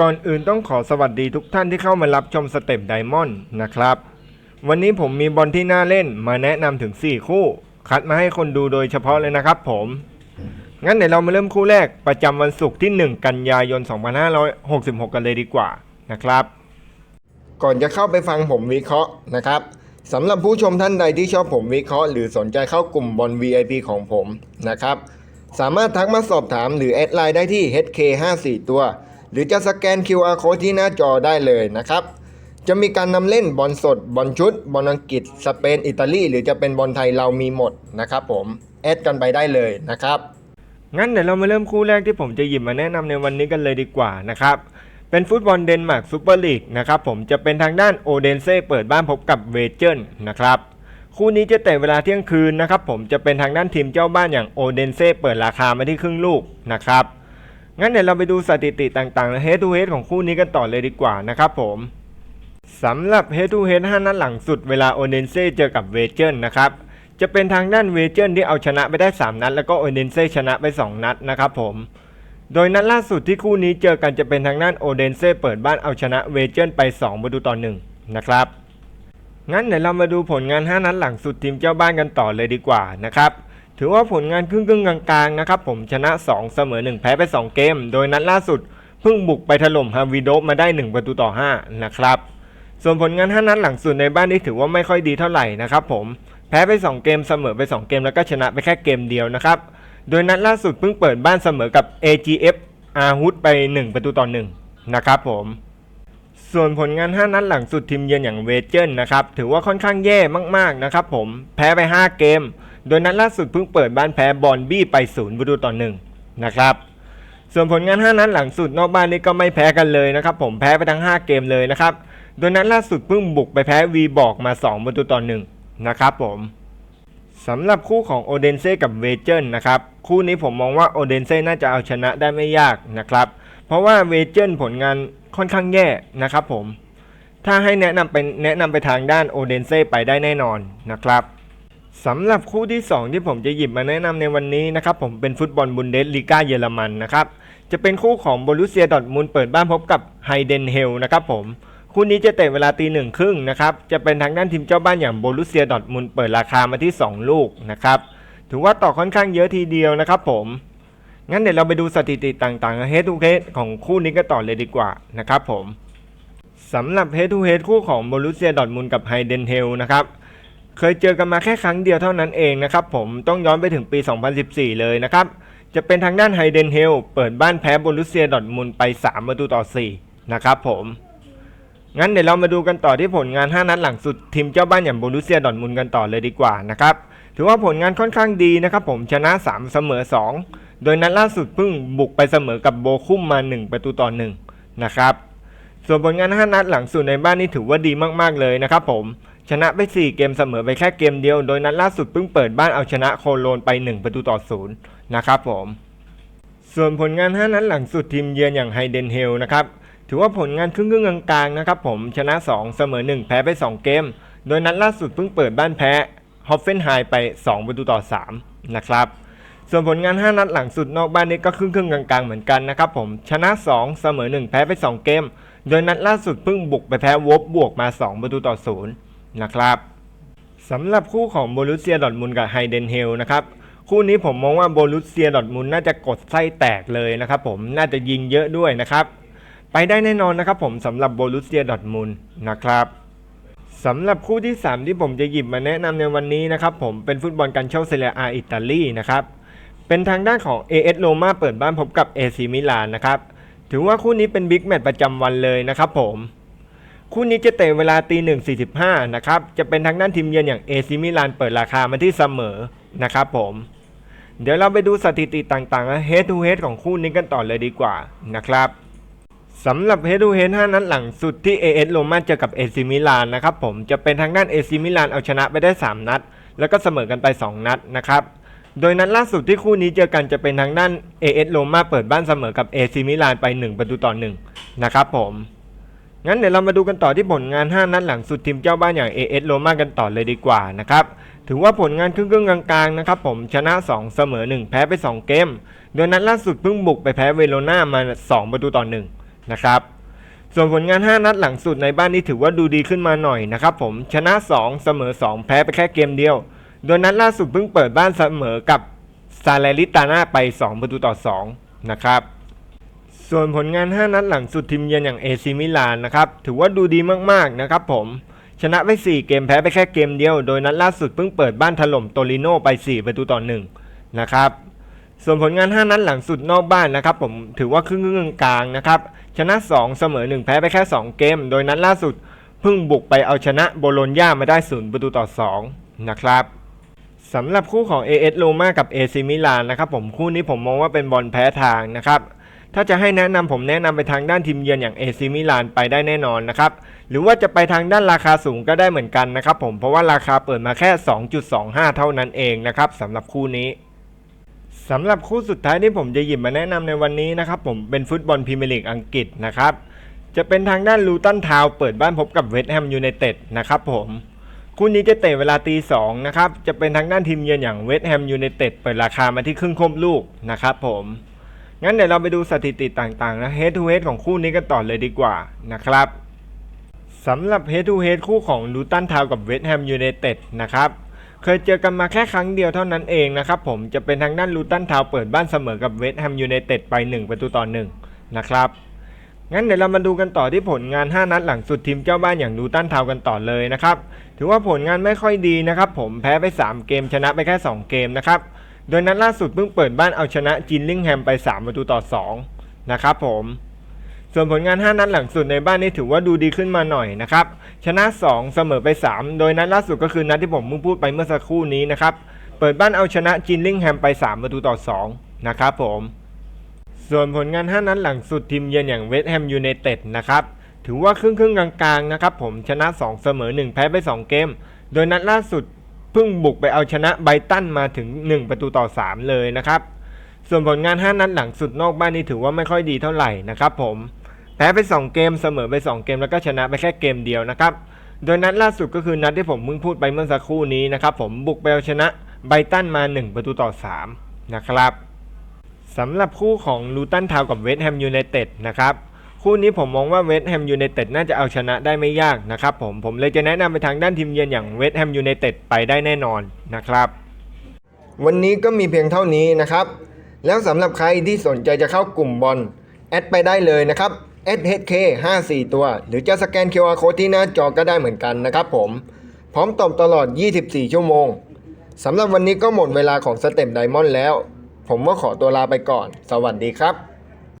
ก่อนอื่นต้องขอสวัสดีทุกท่านที่เข้ามารับชมสเต็ปไดมอนด์นะครับ วันนี้ผมมีบอลที่น่าเล่นมาแนะนำถึง 4 คู่ คัดมาให้คนดูโดยเฉพาะเลยนะครับผม งั้นเดี๋ยวเรามาเริ่มคู่แรกประจำวันศุกร์ที่ 1 กันยายน 2566 กันเลยดีกว่านะครับ ก่อนจะเข้าไปฟังผมวิเคราะห์นะครับสำหรับผู้ชมท่านใดที่ชอบผมวิเคราะห์หรือสนใจเข้ากลุ่มบอล VIP ของผมนะครับ สามารถทักมาสอบถามหรือแอดไลน์ได้ที่ HK54 ตัว หรือจะสแกน QR code ที่หน้าจอได้เลยนะครับ จะมีการนำเล่นบอลสดบอลชุดบอลอังกฤษ สเปน อิตาลีหรือจะเป็นบอลไทยเรามีหมดนะครับผมแอดกันไปได้เลยนะครับงั้นเดี๋ยวเรามาเริ่มคู่แรกที่ผมจะหยิบมาแนะนำในวันนี้กันเลยดีกว่านะครับเป็นฟุตบอลเดนมาร์กซูเปอร์ลีกนะครับผมจะเป็นทางด้านโอเดนเซ่เปิดบ้านพบกับเวเจนนะครับคู่นี้จะเตะเวลาเที่ยงคืนนะครับผมจะเป็นทางด้านทีมเจ้าบ้านอย่างโอเดนเซ่เปิดราคามาที่ครึ่งลูกนะครับ งั้นเดี๋ยวเราไปดูสถิติต่างๆและ head to head ของคู่นี้กันต่อเลยดีกว่านะครับผมสำหรับ head to head 5นัดหลังสุดเวลาโอเดนเซ่เจอกับเวเจนนะครับ จะเป็นทางด้านเวเจนที่เอาชนะไปได้ 3 นัด แล้วก็โอเดนเซ่ชนะไป 2 นัดนะครับผม โดยนัดล่าสุดที่คู่นี้เจอกันจะเป็นทางด้านโอเดนเซ่เปิดบ้านเอาชนะเวเจนไป 2 ประตูต่อ1นะครับ งั้นเดี๋ยวเรามาดูผลงาน 5 นัดหลังสุดทีมเจ้าบ้านกันต่อเลยดีกว่านะครับ ถือว่าผลงานครึ่งครึ่งๆกลางๆนะครับผมชนะ 2 เสมอ 1 แพ้ไป 2 เกม โดยนัดล่าสุดเพิ่งบุกไปถล่มฮาวิโดมาได้ 1 ประตูต่อ 5 นะครับ ส่วนผลงาน 5 นัดหลังสุดในบ้านนี่ถือว่าไม่ค่อยดีเท่าไหร่นะครับผมแพ้ไป 2 เกมเสมอไป 2 เกม แล้วก็ชนะไปแค่เกมเดียวนะครับโดยนัดล่าสุดเพิ่งเปิดบ้านเสมอกับ AGF อาฮุดไป 1 ประตูต่อ 1 นะครับผมส่วนผลงาน 5 นัดหลังสุดทีมเยือนอย่างเวเจนนะครับถือว่าค่อนข้างแย่มากๆนะครับผมแพ้ไป 5 เกม โดยนัดล่าสุดเพิ่งเปิดบ้านแพ้บอลบี้ไป0ประตูต่อ1นะครับ ส่วนผลงาน 5 นัดหลังสุดนอกบ้านนี่ก็ไม่แพ้กันเลยนะครับ ผมแพ้ไปทั้ง 5 เกมเลยนะครับ โดยนัดล่าสุดเพิ่งบุกไปแพ้วีบอกมา 2 ประตูต่อ1นะครับผมสำหรับคู่ของโอเดนเซ่กับเวเจนนะครับ คู่นี้ผมมองว่าโอเดนเซ่น่าจะเอาชนะได้ไม่ยากนะครับ เพราะว่าเวเจนผลงานค่อนข้างแย่นะครับผม ถ้าให้แนะนำไปแนะนำไปทางด้านโอเดนเซ่ไปได้แน่นอนนะครับ สำหรับคู่ที่ 2 ที่ผมจะหยิบมาแนะนำในวันนี้นะครับผมเป็นฟุตบอลบุนเดสลีกาเยอรมันนะครับจะเป็นคู่ของบรุเซียดอทมุนเปิดบ้านพบกับไฮเดนเฮลนะครับผมคู่นี้จะเตะเวลาตีหนึ่งครึ่งนะครับจะเป็นทางด้านทีมเจ้าบ้านอย่างบรุเซียดอทมุนเปิดราคามาที่ 2 ลูกนะครับถือว่าต่อค่อนข้างเยอะทีเดียวนะครับผมงั้นเดี๋ยวเราไปดูสถิติต่างๆ head to head ของคู่นี้กันต่อเลยดีกว่านะครับผมสำหรับ head to head คู่ของบรุเซียดอทมุนกับไฮเดนเฮลนะครับ เคยเจอกันมาแค่ครั้งเดียวเท่านั้นเองนะครับผมต้องย้อนไปถึงปี 2014 เลยนะครับ จะเป็นทางด้านไฮเดนเฮลเปิดบ้านแพ้โบรุเซียดอทมุนไป 3 ประตูต่อ 4 นะครับผม งั้นเดี๋ยวเรามาดูกันต่อที่ผลงาน 5 นัดหลังสุดทีมเจ้าบ้านอย่างโบรุเซียดอทมุนกันต่อเลยดีกว่านะครับถือว่าผลงานค่อนข้างดีนะครับผมชนะ 3 เสมอ 2 โดยนัดล่าสุดเพิ่งบุกไปเสมอกับโบคุมมา 1 ประตูต่อ 1 นะครับส่วนผลงาน 5 นัดหลังสุดในบ้านนี่ถือว่าดีมากๆเลยนะครับผม ชนะไป 4 เกมเสมอไปแค่เกมเดียว โดยนัดล่าสุดเพิ่งเปิดบ้านเอาชนะโคโลนไป 1 ประตูต่อ0นะครับผม ส่วนผลงาน 5 นัดหลังสุดทีมเยือนอย่างไฮเดนเฮลนะครับ ถือว่าผลงานครึ่งๆกลางๆนะครับผมชนะ 2 เสมอ 1 แพ้ไป 2 เกม โดยนัดล่าสุดเพิ่งเปิดบ้านแพ้ฮอฟเฟนไฮไป 2 ประตูต่อ3นะครับส่วนผลงาน 5 นัดหลังสุดนอกบ้านนี่ก็ครึ่งๆกลางๆเหมือนกันนะครับผมชนะ 2 เสมอ 1 แพ้ไป 2 เกม โดยนัดล่าสุดเพิ่งบุกไปแพ้วอฟบวกมา 2 ประตูต่อ0น นะครับสำหรับคู่ของโบรุเซียดอทมุนกับไฮเดนเฮลนะครับคู่นี้ผมมองว่าโบรุเซียดอทมุนน่าจะกดไส้แตกเลยนะครับผมน่าจะยิงเยอะด้วยนะครับ ไปได้แน่นอนนะครับผมสำหรับโบรุเซียดอทมุนนะครับสำหรับคู่ที่ 3 ที่ผมจะหยิบมาแนะนำในวันนี้นะครับผมเป็นฟุตบอลกันเช่าเซเรียอาอิตาลีนะครับเป็นทางด้านของ AS Roma เปิดบ้านพบกับ AC มิลานนะครับถือว่าคู่นี้เป็นบิ๊กแมตช์ประจำวันเลยนะครับผม คู่นี้จะเตะเวลาตีหนึ่งสี่สิบห้านะครับ จะเป็นทางด้านทีมเยือนอย่าง AC มิลานเปิดราคามาที่เสมอนะครับผม เดี๋ยวเราไปดูสถิติต่างๆ head to head ของคู่นี้กันต่อเลยดีกว่านะครับสำหรับ head to head 5นัดหลังสุดที่ AS Roma เจอกับ AC มิลานนะครับผมจะเป็นทางด้าน AC มิลานเอาชนะไปได้ 3 นัด แล้วก็เสมอกันไป 2 นัดนะครับโดยนัดล่าสุดที่คู่นี้เจอกันจะเป็นทางด้าน AS Roma เปิดบ้านเสมอกับ AC มิลานไป 1 ประตูต่อ1นะครับผม งั้นเดี๋ยวเรามาดูกันต่อที่ผลงาน 5 นัดหลังสุดทีมเจ้าบ้านอย่าง AS Roma กันต่อเลยดีกว่านะครับ ถือว่าผลงานครึ่งๆกลางๆนะครับผมชนะ 2 เสมอ 1 แพ้ไป 2 เกม โดยนัดล่าสุดเพิ่งบุกไปแพ้เวโรนามา 2 ประตูต่อ1นะครับ ส่วนผลงาน 5 นัดหลังสุดในบ้านนี้ถือว่าดูดีขึ้นมาหน่อยนะครับผมชนะ 2 เสมอ 2 แพ้ไปแค่เกมเดียว โดยนัดล่าสุดเพิ่งเปิดบ้านเสมอกับซาเลริตาน่าไป 2 ประตูต่อ2นะครับ ส่วนผลงาน 5 นัดหลังสุดทีมเยือนอย่างเอซิมิลานนะครับถือว่าดูดีมากๆนะครับผมชนะไป 4 เกมแพ้ไปแค่เกมเดียว โดยนัดล่าสุดเพิ่งเปิดบ้านถล่มโตริโนไป 4 ประตูต่อ1นะครับส่วนผลงาน 5 นัดหลังสุดนอกบ้านนะครับผมถือว่าครึ่งกลางๆนะครับชนะ 2 เสมอ 1 แพ้ไปแค่ 2 เกม โดยนัดล่าสุดเพิ่งบุกไปเอาชนะโบโลญญามาได้ 0 ประตูต่อ 2 นะครับสำหรับคู่ของ AS โ o มากับ AC มิลานนะครับผมคู่นี้ผมมองว่าเป็นบอลแพ้ทางนะครับ ถ้าจะให้แนะนำผมแนะนำไปทางด้านทีมเยือนอย่าง AC มิลานไปได้แน่นอนนะครับ หรือว่าจะไปทางด้านราคาสูงก็ได้เหมือนกันนะครับผมเพราะว่าราคาเปิดมาแค่ 2.25 เท่านั้นเองนะครับสำหรับคู่นี้สำหรับคู่สุดท้ายที่ผมจะหยิบมาแนะนำในวันนี้นะครับผมเป็นฟุตบอลพรีเมียร์ลีกอังกฤษนะครับจะเป็นทางด้านลูตันทาวเปิดบ้านพบกับเวสต์แฮมยูไนเต็ดนะครับผมคู่นี้จะเตะเวลาตีสองนะครับจะเป็นทางด้านทีมเยือนอย่างเวสต์แฮมยูไนเต็ดเปิดราคามาที่ครึ่งคมลูกนะครับผม งั้นเดี๋ยวเราไปดูสถิติต่างๆ และเฮดทูเฮดของคู่นี้กันต่อเลยดีกว่านะครับสำหรับเฮดทูเฮดคู่ของลูตันทาวกับเวสต์แฮมยูไนเต็ดนะครับเคยเจอกันมาแค่ครั้งเดียวเท่านั้นเองนะครับผมจะเป็นทางด้านลูตันทาวเปิดบ้านเสมอกับเวสต์แฮมยูไนเต็ดไป 1 ประตูต่อ1นะครับงั้นเดี๋ยวเรามาดูกันต่อที่ผลงาน 5 นัดหลังสุดทีมเจ้าบ้านอย่างลูตันทาวกันต่อเลยนะครับ ถือว่าผลงานไม่ค่อยดีนะครับ ผมแพ้ไป 3 เกมชนะไปแค่ 2 เกมนะครับ โดยนัดล่าสุดเพิ่งเปิดบ้านเอาชนะจินลิงแฮมไป 3 ประตูต่อ 2 นะครับผม ส่วนผลงาน 5 นัดหลังสุดในบ้านนี้ถือว่าดูดีขึ้นมาหน่อยนะครับ ชนะ 2 เสมอไป 3 โดยนัดล่าสุดก็คือนัดที่ผมเพิ่งพูดไปเมื่อสักครู่นี้นะครับ เปิดบ้านเอาชนะจินลิงแฮมไป 3 ประตูต่อ 2 นะครับผม ส่วนผลงาน 5 นัดหลังสุดทีมเยือนอย่างเวสต์แฮมยูไนเต็ดนะครับ ถือว่าครึ่งครึ่งกลางๆนะครับผมชนะ 2 เสมอ 1 แพ้ไป 2 เกม โดยนัดล่าสุด พิ่งบุกไปเอาชนะไบตันมาถึง 1 ประตูต่อ 3 เลยนะครับ ส่วนผลงาน 5 นัดหลังสุดนอกบ้านนี่ถือว่าไม่ค่อยดีเท่าไหร่นะครับผมแพ้ไป 2 เกมเสมอไป 2 เกมแล้วก็ชนะไปแค่เกมเดียวนะครับ โดยนัดล่าสุดก็คือนัดที่ผมเพิ่งพูดไปเมื่อสักครู่นี้นะครับผมบุกไปเอาชนะไบตันมา 1 ประตูต่อ 3 นะครับสำหรับคู่ของลูตันทาวกับเวสต์แฮมยูไนเต็ดนะครับ คู่นี้ผมมองว่าเวสต์แฮมยูไนเต็ดน่าจะเอาชนะได้ไม่ยากนะครับผมผมเลยจะแนะนำไปทางด้านทีมเยือนอย่างเวสต์แฮมยูไนเต็ดไปได้แน่นอนนะครับวันนี้ก็มีเพียงเท่านี้นะครับ แล้วสำหรับใครที่สนใจจะเข้ากลุ่มบอลแอดไปได้เลยนะครับ SHK 54 ตัว หรือจะสแกน QR Code ที่หน้าจอก็ได้เหมือนกันนะครับผม พร้อมตอบตลอด 24 ชั่วโมงสำหรับวันนี้ก็หมดเวลาของสเต็ปไดมอนด์แล้ว ผมก็ขอตัวลาไปก่อน สวัสดีครับ